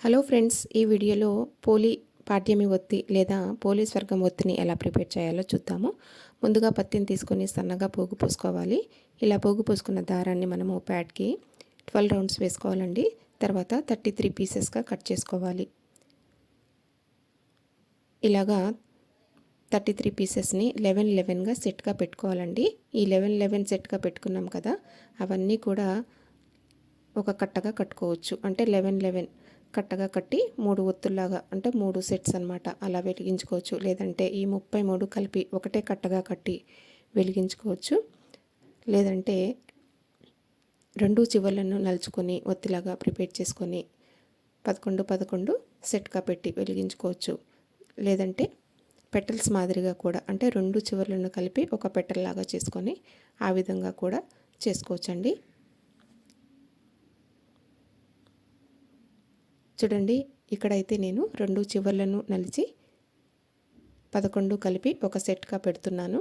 Hello friends ఈ వీడియోలో పోలి పాఠ్యమి ఒత్తి లేదా పోలీస్ వర్గం ఒత్తిని ఎలా ప్రిపేర్ చేయాలో చూద్దాము. ముందుగా పత్తిని తీసుకొని సన్నగా పోగు పోసుకోవాలి. ఇలా పోగు పోసుకున్న దారాన్ని మనము ప్యాడ్కి ట్వెల్వ్ రౌండ్స్ వేసుకోవాలండి. తర్వాత థర్టీ త్రీ పీసెస్గా కట్ చేసుకోవాలి. ఇలాగా థర్టీ త్రీ పీసెస్ని లెవెన్ లెవెన్గా సెట్గా పెట్టుకోవాలండి. ఈ లెవెన్ లెవెన్ సెట్గా పెట్టుకున్నాం కదా అవన్నీ కూడా ఒక కట్టగా కట్టుకోవచ్చు. అంటే లెవెన్ లెవెన్ కట్టగా కట్టి మూడు ఒత్తుల్లాగా అంటే మూడు సెట్స్ అనమాట అలా వెలిగించుకోవచ్చు. లేదంటే ఈ ముప్పై మూడు కలిపి ఒకటే కట్టగా కట్టి వెలిగించుకోవచ్చు. లేదంటే రెండు చివర్లను నలుచుకొని ఒత్తిలాగా ప్రిపేర్ చేసుకొని పదకొండు పదకొండు సెట్గా పెట్టి వెలిగించుకోవచ్చు. లేదంటే పెటల్స్ మాదిరిగా కూడా అంటే రెండు చివర్లను కలిపి ఒక పెటల్లాగా చేసుకొని ఆ విధంగా కూడా చేసుకోవచ్చండి. చూడండి ఇక్కడైతే నేను రెండు చివర్లను నలిచి పదకొండు కలిపి ఒక సెట్గా పెడుతున్నాను.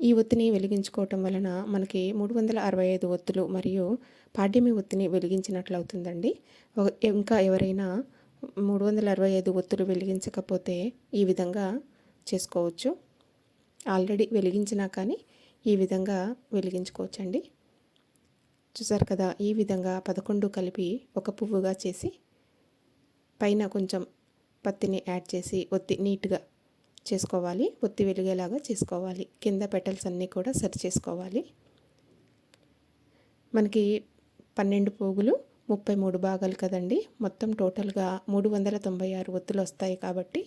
ఈ ఒత్తిని వెలిగించుకోవటం వలన మనకి మూడు వందల అరవై ఐదు ఒత్తులు మరియు పాడ్యమి ఒత్తిని వెలిగించినట్లు అవుతుందండి ఇంకా ఎవరైనా మూడు వందల అరవై ఐదు ఒత్తులు వెలిగించకపోతే ఈ విధంగా చేసుకోవచ్చు. ఆల్రెడీ వెలిగించినా కానీ ఈ విధంగా వెలిగించుకోవచ్చండి. చూసారు కదా ఈ విధంగా పదకొండు కలిపి ఒక పువ్వుగా చేసి పైన కొంచెం పత్తిని యాడ్ చేసి ఒత్తి నీట్గా చేసుకోవాలి. ఒత్తి వెలిగేలాగా చేసుకోవాలి. కింద పెటల్స్ అన్నీ కూడా సరి చేసుకోవాలి. మనకి పన్నెండు పోగులు ముప్పై మూడు భాగాలు కదండి. మొత్తం టోటల్గా మూడు వందల తొంభై ఆరు ఒత్తులు వస్తాయి కాబట్టి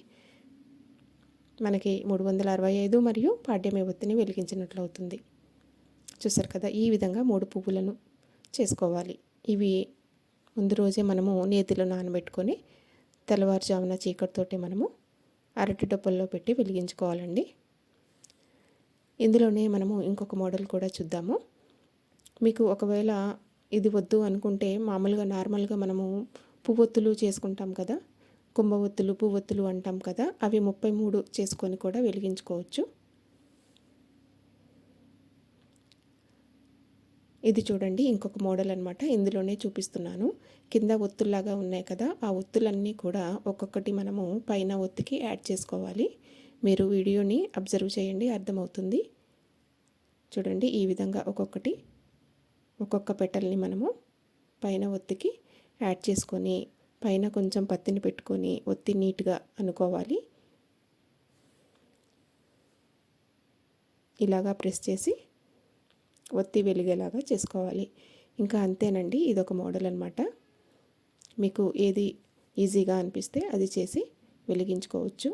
మనకి మూడు వందల అరవై ఐదు మరియు పాడ్యమే ఒత్తిని వెలిగించినట్లు అవుతుంది. చూసారు కదా ఈ విధంగా మూడు పువ్వులను చేసుకోవాలి. ఇవి ముందు రోజే మనము నేతిలో నానబెట్టుకొని తెల్లవారుజామున చీకటితోటి మనము అరటి డబ్బల్లో పెట్టి వెలిగించుకోవాలండి. ఇందులోనే మనము ఇంకొక మోడల్ కూడా చూద్దాము. మీకు ఒకవేళ ఇది వద్దు అనుకుంటే మామూలుగా నార్మల్గా మనము పువ్వొత్తులు చేసుకుంటాం కదా కుంభవొత్తులు పువ్వొత్తులు అంటాం కదా అవి ముప్పై మూడు చేసుకొని కూడా వెలిగించుకోవచ్చు. ఇది చూడండి ఇంకొక మోడల్ అనమాట ఇందులోనే చూపిస్తున్నాను. కింద ఒత్తుల్లాగా ఉన్నాయి కదా ఆ ఒత్తులన్నీ కూడా ఒక్కొక్కటి మనము పైన ఒత్తికి యాడ్ చేసుకోవాలి. మీరు వీడియోని అబ్జర్వ్ చేయండి అర్థమవుతుంది. చూడండి ఈ విధంగా ఒక్కొక్కటి ఒక్కొక్క పెటల్ని మనము పైన ఒత్తికి యాడ్ చేసుకొని పైన కొంచెం పత్తిని పెట్టుకొని ఒత్తి నీట్గా అనుకోవాలి. ఇలాగా ప్రెస్ చేసి ఒత్తి వెలిగేలాగా చేసుకోవాలి. ఇంకా అంతేనండి ఇదొక మోడల్ అనమాట మీకు ఏది ఈజీగా అనిపిస్తే అది చేసి వెలిగించుకోవచ్చు.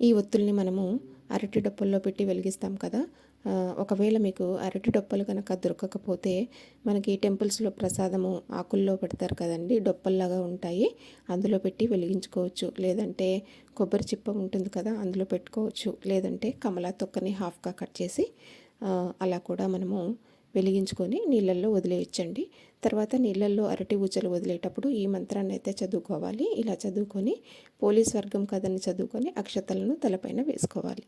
ఈ ఒత్తుల్ని మనము అరటి డొప్పల్లో పెట్టి వెలిగిస్తాం కదా. ఒకవేళ మీకు అరటి డొప్పలు కనుక దొరకకపోతే మనకి టెంపుల్స్లో ప్రసాదము ఆకుల్లో పెడతారు కదండి డొప్పల్లాగా ఉంటాయి. అందులో పెట్టి వెలిగించుకోవచ్చు. లేదంటే కొబ్బరి చిప్ప ఉంటుంది కదా అందులో పెట్టుకోవచ్చు. లేదంటే కమలా తొక్కని హాఫ్గా కట్ చేసి అలా కూడా మనము వెలిగించుకొని నీళ్ళల్లో వదిలేయచ్చండి. తర్వాత నీళ్ళల్లో అరటి ఊచలు వదిలేటప్పుడు ఈ మంత్రాన్ని అయితే చదువుకోవాలి. ఇలా చదువుకొని పోలీస్ వర్గం కథని చదువుకొని అక్షతలను తలపైన వేసుకోవాలి.